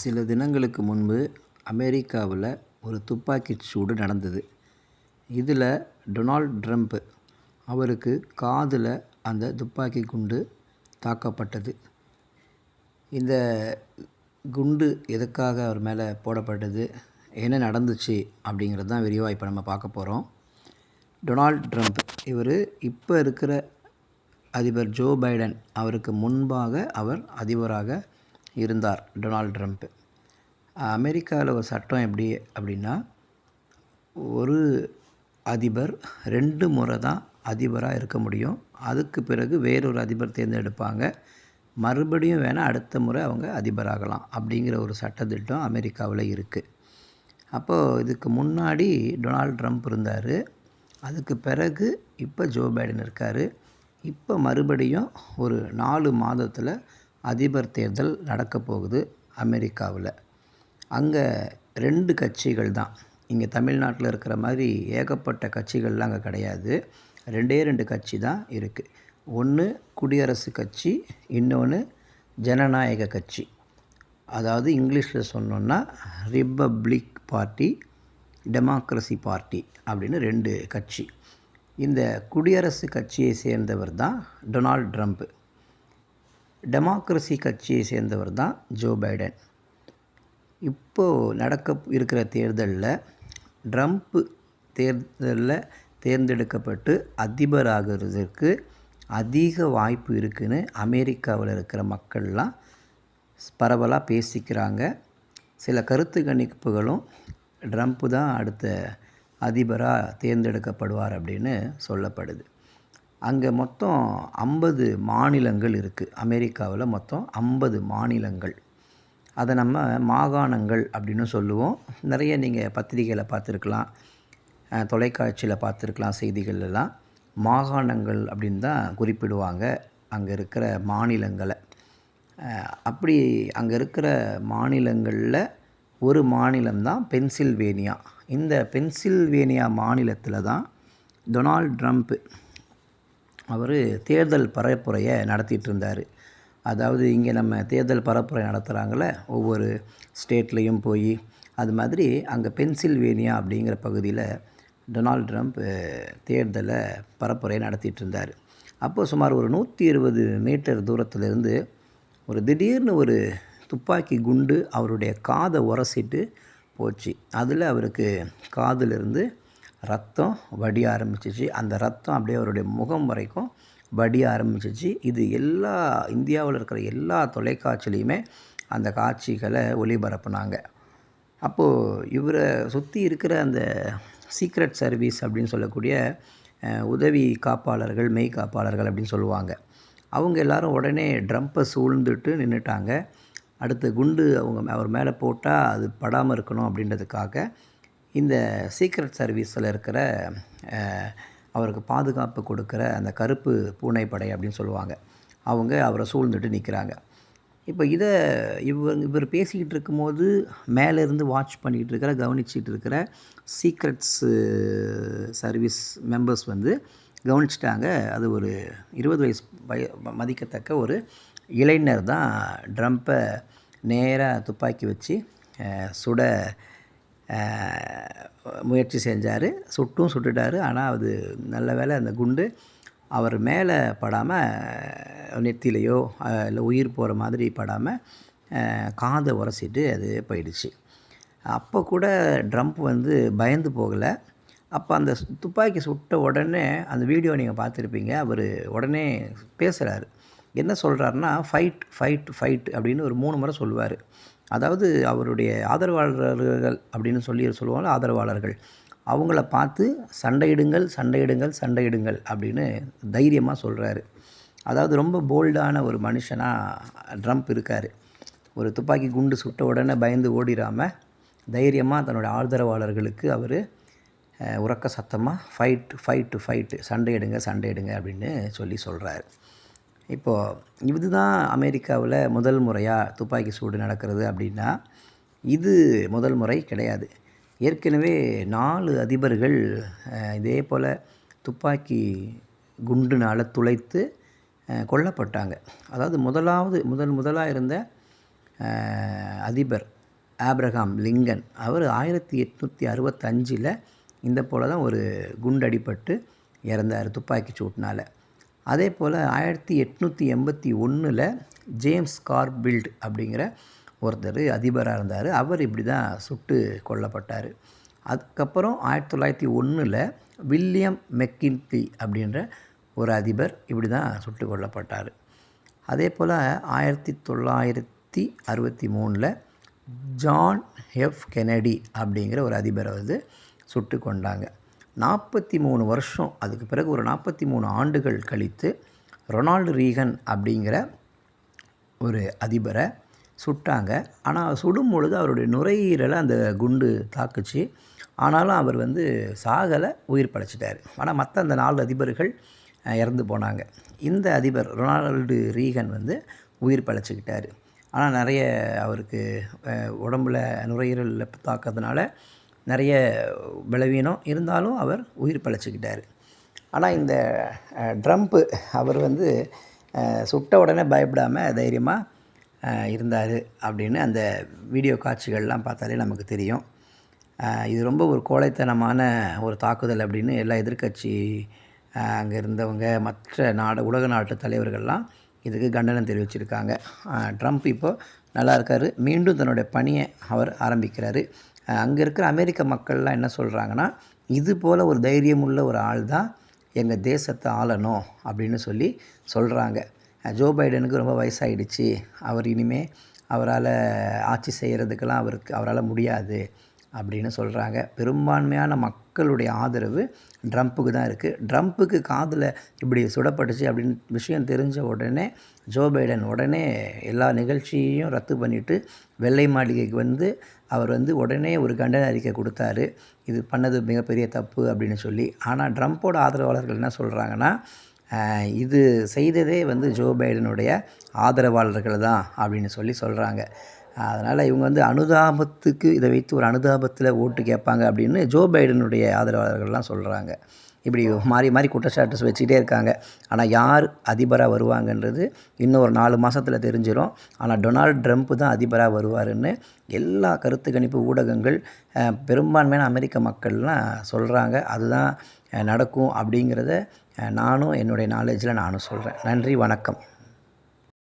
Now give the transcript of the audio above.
சில தினங்களுக்கு முன்பு அமெரிக்காவில் ஒரு துப்பாக்கிச் சூடு நடந்தது. இதில் டொனால்ட் ட்ரம்ப் அவருக்கு காதில் அந்த துப்பாக்கி குண்டு தாக்கப்பட்டது. இந்த குண்டு எதுக்காக அவர் மேலே போடப்பட்டது? என்ன நடந்துச்சு? அப்படிங்கிறது தான் விரிவாக இப்போ நம்ம பார்க்க போகிறோம் டொனால்ட் ட்ரம்ப் இவர் இப்போ இருக்கிற அதிபர் ஜோ பைடன் அவருக்கு முன்பாக அவர் அதிபராக இருந்தார் டொனால்ட் ட்ரம்ப். அமெரிக்காவில் ஒரு சட்டம் எப்படி அப்படின்னா ஒரு அதிபர் ரெண்டு முறை தான் அதிபராக இருக்க முடியும். அதுக்கு பிறகு வேறொரு அதிபர் தேர்ந்தெடுப்பாங்க. மறுபடியும் வேணால் அடுத்த முறை அவங்க அதிபராகலாம் அப்படிங்கிற ஒரு சட்டத்திட்டம் அமெரிக்காவில் இருக்குது அப்போது இதுக்கு முன்னாடி டொனால்ட் ட்ரம்ப் இருந்தார். அதுக்கு பிறகு இப்போ ஜோ பைடன் இருக்கார். இப்போ மறுபடியும் ஒரு நாலு மாதத்தில் அதிபர் தேர்தல் நடக்க போகுது அமெரிக்காவில். அங்கே ரெண்டு கட்சிகள் தான். இங்கே தமிழ்நாட்டில் இருக்கிற மாதிரி ஏகப்பட்ட கட்சிகள்லாம் அங்கே கிடையாது. ரெண்டே ரெண்டு கட்சி தான் இருக்குது ஒன்று குடியரசு கட்சி இன்னொன்று ஜனநாயக கட்சி. அதாவது இங்கிலீஷில் சொன்னோன்னா ரிப்பப்ளிக் பார்ட்டி டெமோக்ரஸி பார்ட்டி அப்படின்னு ரெண்டு கட்சி. இந்த குடியரசு கட்சியை சேர்ந்தவர் தான் டொனால்ட் ட்ரம்ப்பு டெமோக்ரஸி கட்சியை சேர்ந்தவர் தான் ஜோ பைடன். இப்போது நடக்க இருக்கிற தேர்தலில் ட்ரம்ப்பு தேர்தலில் தேர்ந்தெடுக்கப்பட்டு அதிபராகிறதுக்கு அதிக வாய்ப்பு இருக்குதுன்னு அமெரிக்காவில் இருக்கிற மக்கள்லாம் பரவலாக பேசிக்கிறாங்க. சில கருத்து கணிப்புகளும் ட்ரம்ப்பு தான் அடுத்த அதிபராக தேர்ந்தெடுக்கப்படுவார் அப்படின்னு சொல்லப்படுது. அங்கே மொத்தம் ஐம்பது மாநிலங்கள் இருக்குது அமெரிக்காவில் மொத்தம் ஐம்பது மாநிலங்கள். அதை நம்ம மாகாணங்கள் அப்படின்னு சொல்லுவோம். நிறைய நீங்கள் பத்திரிகையில் பார்த்துருக்கலாம். தொலைக்காட்சியில் பார்த்துருக்கலாம் செய்திகள்லாம் மாகாணங்கள் அப்படின்னு தான் குறிப்பிடுவாங்க. அங்கே இருக்கிற மாநிலங்களை. அப்படி அங்கே இருக்கிற மாநிலங்களில் ஒரு மாநிலம்தான் பென்சில்வேனியா. இந்த பென்சில்வேனியா மாநிலத்தில் தான் டொனால்ட் ட்ரம்ப்பு அவர் தேர்தல் பரப்புரையை நடத்திட்டு இருந்தார் அதாவது இங்கே நம்ம தேர்தல் பரப்புரை நடத்துகிறாங்கள ஒவ்வொரு ஸ்டேட்லேயும் போய் அது மாதிரி அங்கே பென்சில்வேனியா அப்படிங்கிற பகுதியில் டொனால்ட் ட்ரம்ப் தேர்தலை பரப்புரை நடத்திட்டு இருந்தார் அப்போது சுமார் ஒரு நூற்றி இருபது மீட்டர் தூரத்திலிருந்து ஒரு திடீர்னு ஒரு துப்பாக்கி குண்டு அவருடைய காதை உரசிட்டு போச்சு. அதில் அவருக்கு காதிலிருந்து ரத்தம் வடிய ஆரம்பிச்சிச்சு. அந்த ரத்தம் அப்படியே அவருடைய முகம் வரைக்கும் வடிய ஆரம்பிச்சிச்சு. இது எல்லா இந்தியாவில் இருக்கிற எல்லா தொலைக்காட்சிலையுமே அந்த காட்சிகளை ஒளிபரப்புனாங்க. அப்போது இவரை சுற்றி இருக்கிற அந்த சீக்ரெட் சர்வீஸ் அப்படின்னு சொல்லக்கூடிய உதவி காப்பாளர்கள் மெய் காப்பாளர்கள் அப்படின்னு சொல்லுவாங்க. அவங்க எல்லாரும் உடனே ட்ரம்ப்பை சூழ்ந்துட்டு நின்றுட்டாங்க அடுத்த குண்டு அவங்க அவர் மேலே போட்டால் அது படாமல் இருக்கணும் அப்படின்றதுக்காக இந்த சீக்ரெட் சர்வீஸில் இருக்கிற அவருக்கு பாதுகாப்பு கொடுக்குற அந்த கருப்பு பூனைப்படை அப்படின்னு சொல்லுவாங்க. அவங்க அவரை சூழ்ந்துட்டு நிற்கிறாங்க. இப்போ இதை இவர் இவர் பேசிக்கிட்டு இருக்கும்போது மேலேருந்து வாட்ச் பண்ணிக்கிட்டு இருக்கிற கவனிச்சிட்டு இருக்கிற சீக்ரெட்ஸு சர்வீஸ் மெம்பர்ஸ் வந்து கவனிச்சிட்டாங்க. அது ஒரு இருபது வயசு வய மதிக்கத்தக்க ஒரு இளைஞர் தான் ட்ரம்ப்பை நேராக துப்பாக்கி வச்சு சுட முயற்சி செஞ்சார். சுட்டும் சுட்டுட்டார். ஆனால் அது நல்ல வேலை அந்த குண்டு அவர் மேலே படாமல் நெத்திலையோ இல்லை உயிர் போகிற மாதிரி படாமல் காதை உரசிட்டு அது போயிடுச்சு. அப்போ கூட ட்ரம்ப் வந்து பயந்து போகலை. அப்போ அந்த துப்பாக்கி சுட்ட உடனே அந்த வீடியோ நீங்கள் பார்த்துருப்பீங்க. அவர் உடனே பேசுகிறாரு என்ன சொல்கிறாருன்னா ஃபைட் ஃபைட் ஃபைட் அப்படின்னு ஒரு மூணு முறை சொல்லுவார். அதாவது அவருடைய ஆதரவாளர்கள் அப்படின்னு சொல்லி சொல்லுவாங்க ஆதரவாளர்கள். அவங்கள பார்த்து சண்டையிடுங்கள் சண்டையிடுங்கள் சண்டையிடுங்கள் அப்படின்னு தைரியமாக சொல்கிறாரு அதாவது ரொம்ப போல்டான ஒரு மனுஷனாக ட்ரம்ப் இருக்கார். ஒரு துப்பாக்கி குண்டு சுட்ட உடனே பயந்து ஓடிடாமல் தைரியமாக தன்னோட ஆதரவாளர்களுக்கு அவர் உறக்க சத்தமாக ஃபைட் ஃபைட்டு ஃபைட்டு சண்டையிடுங்க சண்டையிடுங்க அப்படின்னு சொல்லி சொல்கிறாரு இப்போது இதுதான் அமெரிக்காவில் முதல் முறையாக துப்பாக்கி சூடு நடக்கிறது அப்படின்னா இது முதல் முறை கிடையாது. ஏற்கனவே நாலு அதிபர்கள் இதே போல் துப்பாக்கி குண்டுனால் துளைத்து கொல்லப்பட்டாங்க. அதாவது முதலாவது முதல் முதலாக இருந்த அதிபர் ஆப்ரஹாம் லிங்கன் அவர் ஆயிரத்தி எட்நூற்றி அறுபத்தஞ்சில் இந்த போல் தான் ஒரு குண்டடிப்பட்டு இறந்தார் துப்பாக்கி சூட்டினால். அதே போல் ஆயிரத்தி எட்நூற்றி எண்பத்தி ஒன்றில் ஜேம்ஸ் கார்பில்ட் அப்படிங்கிற ஒருத்தர் அதிபராக இருந்தார். அவர் இப்படி தான் சுட்டு கொல்லப்பட்டார். அதுக்கப்புறம் ஆயிரத்தி தொள்ளாயிரத்தி ஒன்றில் வில்லியம் மெக்கின்டி அப்படின்ற ஒரு அதிபர் இப்படி தான் சுட்டு கொல்லப்பட்டார். அதே போல் ஆயிரத்தி தொள்ளாயிரத்தி அறுபத்தி மூணில் ஜான் எஃப் கெனடி அப்படிங்கிற ஒரு அதிபரை வந்து சுட்டு கொண்டாங்க. நாற்பத்தி மூணு வருஷம் அதுக்கு பிறகு ஒரு நாற்பத்தி மூணு ஆண்டுகள் கழித்து ரொனால்டு ரீகன் அப்படிங்கிற ஒரு அதிபரை சுட்டாங்க. ஆனால் சுடும் பொழுது அவருடைய நுரையீரலை அந்த குண்டு தாக்குச்சு. ஆனாலும் அவர் வந்து சாகலை உயிர் படைச்சிட்டார் ஆனால் மற்ற அந்த நாலு அதிபர்கள் இறந்து போனாங்க. இந்த அதிபர் ரொனால்டு ரீகன் வந்து உயிர் பழச்சிக்கிட்டார். ஆனால் நிறைய அவருக்கு உடம்பில் நுரையீரலில் தாக்கிறதுனால நிறைய பலவீனம் இருந்தாலும் அவர் உயிர் பழச்சிக்கிட்டார். ஆனால் இந்த ட்ரம்ப்பு அவர் வந்து சுட்ட உடனே பயப்படாமல் தைரியமாக இருந்தார் அப்படின்னு அந்த வீடியோ காட்சிகள்லாம் பார்த்தாலே நமக்கு தெரியும். இது ரொம்ப ஒரு கோழைத்தனமான ஒரு தாக்குதல் அப்படின்னு எல்லா எதிர்கட்சி அங்கே இருந்தவங்க மற்ற நாடு உலக நாட்டு தலைவர்கள்லாம் இதுக்கு கண்டனம் தெரிவிச்சிருக்காங்க. ட்ரம்ப் இப்போது நல்லா இருக்கார். மீண்டும் தன்னுடைய பணியை அவர் ஆரம்பிக்கிறாரு. அங்கே இருக்கிற அமெரிக்க மக்கள்லாம் என்ன சொல்கிறாங்கன்னா இது போல் ஒரு தைரியமுள்ள ஒரு ஆள் தான் எங்கள் தேசத்தை ஆளணும் அப்படின்னு சொல்லி சொல்கிறாங்க ஜோ பைடனுக்கு ரொம்ப வயசாகிடுச்சு அவர் இனிமேல் அவரால் ஆட்சி செய்கிறதுக்கெல்லாம் அவருக்கு அவரால் முடியாது. அப்படின்னு சொல்கிறாங்க பெரும்பான்மையான மக்களுடைய ஆதரவு ட்ரம்ப்புக்கு தான் இருக்குது ட்ரம்ப்புக்கு காதில் இப்படி சுடப்பட்டுச்சு அப்படின்னு விஷயம் தெரிஞ்ச உடனே ஜோ பைடன் உடனே எல்லா நிகழ்ச்சியையும் ரத்து பண்ணிவிட்டு வெள்ளை மாளிகைக்கு வந்து அவர் வந்து உடனே ஒரு கண்டன அறிக்கை கொடுத்தாரு. இது பண்ணது மிகப்பெரிய தப்பு அப்படின்னு சொல்லி. ஆனால் ட்ரம்ப்போட ஆதரவாளர்கள் என்ன சொல்கிறாங்கன்னா இது செய்ததே வந்து ஜோ பைடனுடைய ஆதரவாளர்கள் தான் அப்படின்னு சொல்லி சொல்கிறாங்க அதனால் இவங்க வந்து அனுதாபத்துக்கு இதை வைத்து ஒரு அனுதாபத்தில் ஓட்டு கேட்பாங்க அப்படின்னு ஜோ பைடனுடைய ஆதரவாளர்கள்லாம் சொல்கிறாங்க இப்படி மாறி மாறி குற்றச்சாட்டு வச்சுக்கிட்டே இருக்காங்க. ஆனால் யார் அதிபராக வருவாங்கன்றது இன்னும் ஒரு நாலு மாதத்தில் தெரிஞ்சிடும் ஆனால் டொனால்ட் ட்ரம்ப் தான் அதிபராக வருவாருன்னு எல்லா கருத்து கணிப்பு ஊடகங்கள் பெரும்பான்மையான அமெரிக்க மக்கள்லாம் சொல்கிறாங்க அதுதான் நடக்கும் அப்படிங்கிறத நானும் என்னுடைய நாலேஜில் நானும் சொல்கிறேன் நன்றி வணக்கம்.